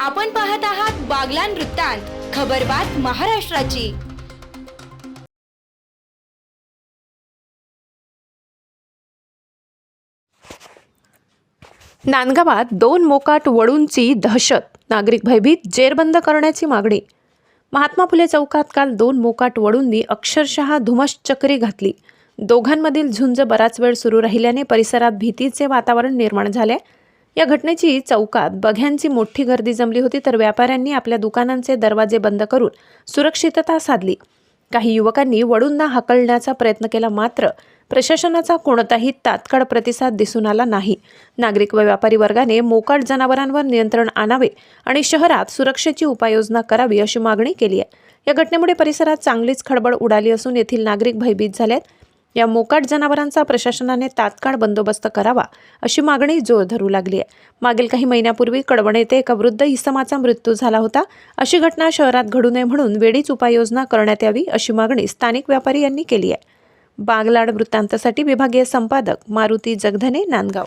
आपण पाहत आहात बागलान वृत्तांत खबरबात महाराष्ट्राची. नांदगावात दोन मोकाट वळूंची दहशत. नागरिक भयभीत जेरबंद करण्याची मागणी. महात्मा फुले चौकात काल दोन मोकाट वळूंनी अक्षरशः धुमश्चक्री घातली. दोघांमधील झुंज बराच वेळ सुरू राहिल्याने परिसरात भीतीचे वातावरण निर्माण झाले. या घटनेची चौकात बघ्यांची मोठी गर्दी जमली होती तर व्यापाऱ्यांनी आपल्या दुकानांचे दरवाजे बंद करून सुरक्षितता साधली. काही युवकांनी वडूंना हाकलण्याचा प्रयत्न केला मात्र प्रशासनाचा कोणताही तात्काळ प्रतिसाद दिसून आला नाही. नागरिक व व्यापारी वर्गाने मोकाट जनावरांवर नियंत्रण आणावे आणि शहरात सुरक्षेची उपाययोजना करावी अशी मागणी केली आहे. या घटनेमुळे परिसरात चांगलीच खळबळ उडाली असून येथील नागरिक भयभीत झालेत. या मोकाट जनावरांचा प्रशासनाने तात्काळ बंदोबस्त करावा अशी मागणी जोर धरू लागली आहे. मागील काही महिन्यापूर्वी कडवण येथे एका वृद्ध इसमाचा मृत्यू झाला होता. अशी घटना शहरात घडू नये म्हणून वेळीच उपाययोजना करण्यात यावी अशी मागणी स्थानिक व्यापारी यांनी केली आहे. बागलाड वृत्तांतासाठी विभागीय संपादक मारुती जगधने नांदगाव.